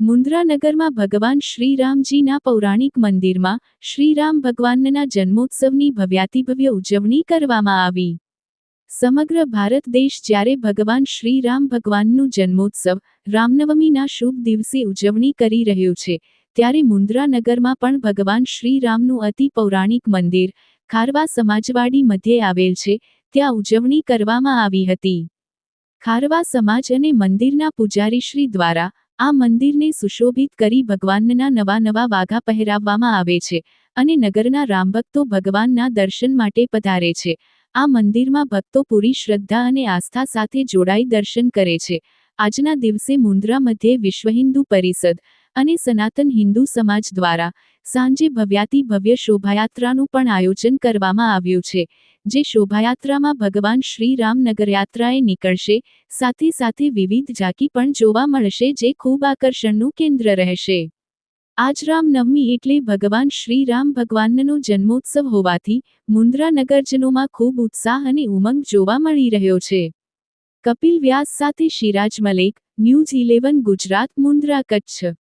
મુન્દ્રાનગરમાં ભગવાન શ્રીરામજીના પૌરાણિક મંદિરમાં શ્રીરામ ભગવાનના જન્મોત્સવની ભવ્યાતિભવ્ય ઉજવણી કરવામાં આવી. સમગ્ર ભારત દેશ જ્યારે ભગવાન શ્રીરામ ભગવાનનું જન્મોત્સવ રામનવમીના શુભ દિવસે ઉજવણી કરી રહ્યું છે, ત્યારે મુન્દ્રાનગરમાં પણ ભગવાન શ્રીરામનું અતિ પૌરાણિક મંદિર ખારવા સમાજવાડી મધ્યે આવેલ છે, ત્યાં ઉજવણી કરવામાં આવી હતી. ખારવા સમાજ અને મંદિરના પૂજારીશ્રી દ્વારા આ મંદિરને સુશોભિત કરી ભગવાનના નવા નવા વાઘા પહેરાવવામાં આવે છે અને નગરના રામભક્તો ભગવાનના દર્શન માટે પધારે છે. આ મંદિરમાં ભક્તો પૂરી શ્રદ્ધા અને આસ્થા સાથે જોડાઈ દર્શન કરે છે. આજના દિવસે મુન્દ્રા મધ્યે વિશ્વ હિન્દુ પરિષદ અને સનાતન હિન્દુ સમાજ દ્વારા સાંજે ભવ્યાતિ ભવ્ય શોભાયાત્રાનું પણ આયોજન કરવામાં આવ્યું છે, જે શોભાયાત્રામાં ભગવાન શ્રી રામ નગરયાત્રાએ નીકળશે, સાથે સાથે વિવિધ ઝાંકી પણ જોવા મળશે જે ખૂબ આકર્ષણનું કેન્દ્ર રહેશે. આજ રામનવમી એટલે ભગવાન શ્રી રામ ભગવાનનો જન્મોત્સવ હોવાથી મુન્દ્રા નગરજનોમાં ખૂબ ઉત્સાહ અને ઉમંગ જોવા મળી રહ્યો છે. કપિલ વ્યાસ સાથે શિરાજ મલેક, ન્યૂઝ ઇલેવન ગુજરાત, મુન્દ્રા, કચ્છ.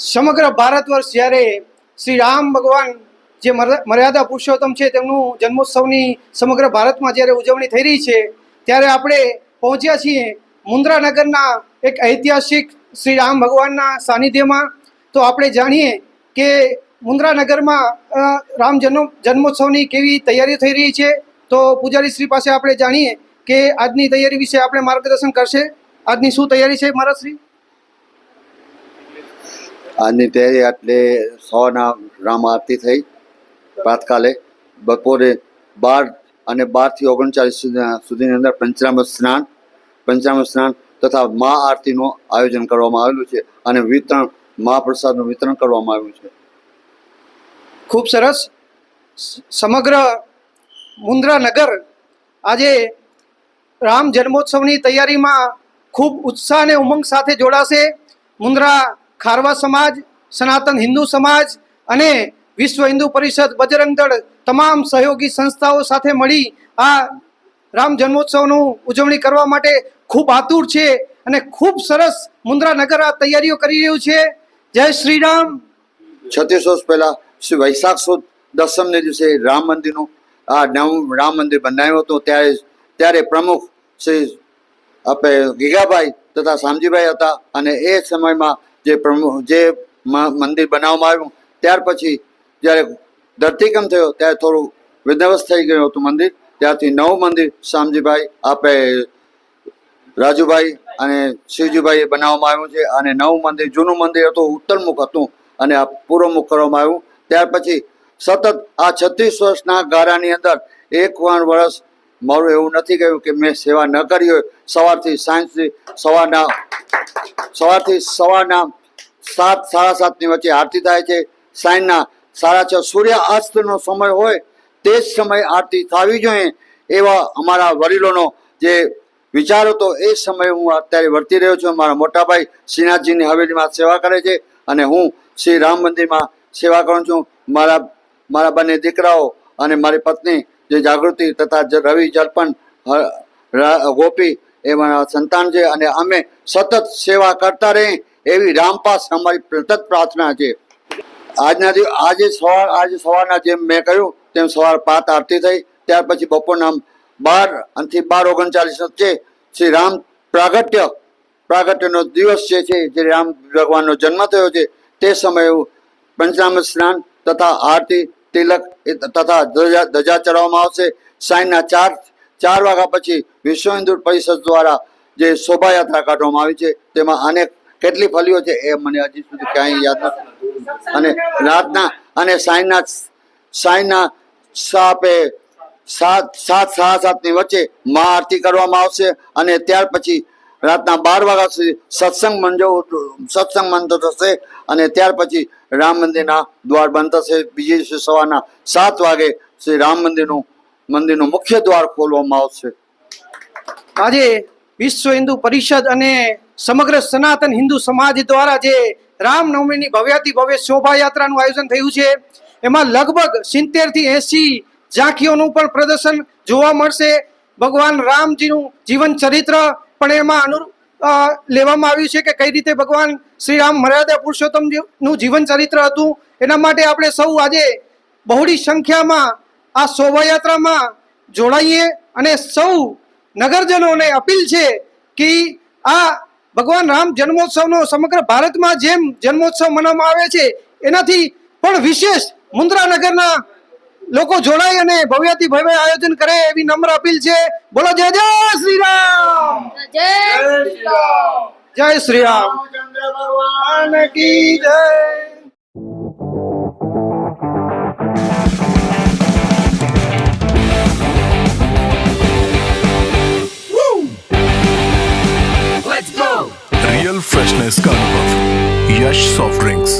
સમગ્ર ભારત વર્ષ જ્યારે શ્રી રામ ભગવાન જે મર- મર્યાદા પુરુષોત્તમ છે તેમનું જન્મોત્સવની સમગ્ર ભારતમાં જ્યારે ઉજવણી થઈ રહી છે, ત્યારે આપણે પહોંચ્યા છીએ મુન્દ્રા નગરના એક ઐતિહાસિક શ્રી રામ ભગવાનના સાનિધ્યમાં. તો આપણે જાણીએ કે મુન્દ્રા નગરમાં રામ જન્મ, જન્મોત્સવની કેવી તૈયારીઓ થઈ રહી છે. તો પૂજારી શ્રી પાસે આપણે જાણીએ કે આજની તૈયારી વિશે આપણે માર્ગદર્શન કરશે. આજની શું તૈયારી છે મારા શ્રી? આજની તે એટલે સવારના રામ આરતી થઈ, પ્રાતકાલે બપોરે બાર અને બારથી ઓગણચાલીસ સુધીની અંદર પંચરામૃત સ્નાન પંચરામ સ્નાન તથા મા આરતીનું આયોજન કરવામાં આવેલું છે અને વિતરણ, મહાપ્રસાદનું વિતરણ કરવામાં આવ્યું છે. ખૂબ સરસ. સમગ્ર મુન્દ્રા નગર આજે રામ જન્મોત્સવની તૈયારીમાં ખૂબ ઉત્સાહ અને ઉમંગ સાથે જોડાશે. મુન્દ્રા ખારવા સમાજ, સનાતન હિન્દુ સમાજ અને વિશ્વ હિન્દુ પરિષદ બજરંગ દળ તમામ સહયોગી સંસ્થાઓ સાથે મળી આ રામ જન્મોત્સવનું ઉજવણી કરવા માટે ખૂબ આતુર છે અને ખૂબ સરસ મુન્દ્રા નગર આ તૈયારીઓ કરી રહ્યું છે. જય શ્રી રામ છત્રીસ વર્ષ પહેલા શ્રી વૈશાખ સુદ દસમને દિવસે રામ મંદિરનું, આ નવું રામ મંદિર બનાવ્યું હતું. ત્યારે ત્યારે પ્રમુખ શ્રી આપણે ગીગાભાઈ તથા શામજીભાઈ હતા અને એ સમયમાં જે પ્રમુખ જે મંદિર બનાવવામાં આવ્યું, ત્યાર પછી જ્યારે ધરતીકંપ થયો, ત્યારે થોડું વિધ્વસ્ત થઈ ગયું હતું મંદિર. ત્યારથી નવું મંદિર શામજીભાઈ આપણે રાજુભાઈ અને શિવજીભાઈએ બનાવવામાં આવ્યું છે. અને નવું મંદિર, જૂનું મંદિર હતું, ઉત્તરમુખ હતું અને આ પૂર્વમુખ કરવામાં આવ્યું. ત્યાર પછી સતત આ છત્રીસ વર્ષના ગાળાની અંદર એક વર્ષ મારું એવું નથી ગયું કે મેં સેવા ન કરી હોય. સવારથી સાંજથી સવારના, સવારથી સવારના સાત, સાડા સાતની વચ્ચે આરતી થાય છે. સાંજના સાડા છ સૂર્ય અસ્તનો સમય હોય તે જ સમયે આરતી થવી જોઈએ. એવા અમારા વડીલોનો જે વિચાર હતો એ સમયે હું અત્યારે વર્તી રહ્યો છું. મારા મોટાભાઈ શ્રીનાથજીની હવેલીમાં સેવા કરે છે અને હું શ્રી રામ મંદિરમાં સેવા કરું છું. મારા મારા બંને દીકરાઓ અને મારી પત્ની જે જાગૃતિ તથા રવિ જર્પણ ગોપી એમાં સંતાન છે અને અમે સતત સેવા કરતા રહે એવી રામપાસ અમારી સતત પ્રાર્થના છે. આજના દિવસ આજે સવાર, આજે સવારના જેમ મેં કહ્યું, તેમ સવાર પાંચ આરતી થઈ. ત્યાર પછી બપોરના બારથી બાર ઓગણચાલીસ છે શ્રી રામ પ્રાગટ્ય, પ્રાગટ્યનો દિવસ જે છે, જે રામ ભગવાનનો જન્મ થયો છે, તે સમયે પંચનામ સ્નાન તથા આરતી તિલક તથા ધજા ચડાવવામાં આવશે. સાંજના ચાર ચાર વાગ્યા પછી વિશ્વ હિન્દુ પરિષદ દ્વારા જે શોભાયાત્રા કાઢવામાં આવી છે, તેમાં અનેક કેટલી ફલીઓ છે એ મને હજી સુધી ક્યાંય યાદ નથી. અને રાતના અને સાંજના સાંજના સાપે સાત સાત, સાડા સાતની વચ્ચે મહા આરતી કરવામાં આવશે અને ત્યાર પછી રાતના બાર વાગ્યા સુધી સત્સંગ મંજો સત્સંગ મંડો થશે અને ત્યાર પછી રામ મંદિરના દ્વાર બંધ થશે. બીજે સવારના સાત વાગે શ્રી રામ મંદિરનું મંદિરનું મુખ્ય દ્વાર ખોલવામાં આવશે. આજે વિશ્વ હિન્દુ પરિષદ અને સમગ્ર સનાતન હિન્દુ સમાજ દ્વારા જે રામનવમીની ભવ્યાતિ ભવ્ય શોભાયાત્રાનું આયોજન થયું છે, એમાં લગભગ સિત્તેરથી એંસી ઝાંખીઓનું પણ પ્રદર્શન જોવા મળશે. ભગવાન રામજીનું જીવન ચરિત્ર પણ એમાં અનુ લેવામાં આવ્યું છે કે કઈ રીતે ભગવાન શ્રી રામ મર્યાદા પુરુષોત્તમનું જીવન ચરિત્ર હતું. એના માટે આપણે સૌ આજે બહોળી સંખ્યામાં આ શોભાયાત્રામાં જોડાઈએ અને સૌ નગરજનોને અપીલ છે કે આ ભગવાન રામ જન્મોત્સવનો સમગ્ર ભારતમાં જેમ જન્મોત્સવ મનાવવામાં આવે છે, એનાથી પણ વિશેષ મુન્દ્રા નગરના લોકો જોડાય અને ભવ્યાતિ ભવ્ય આયોજન કરે એવી નમ્ર અપીલ છે. બોલો જય જય શ્રી રામ જય શ્રી રામ ભગવાન કી જય રિયલ ફ્રેશનેસ કા યશ સોફ્ટ ડ્રિંક્સ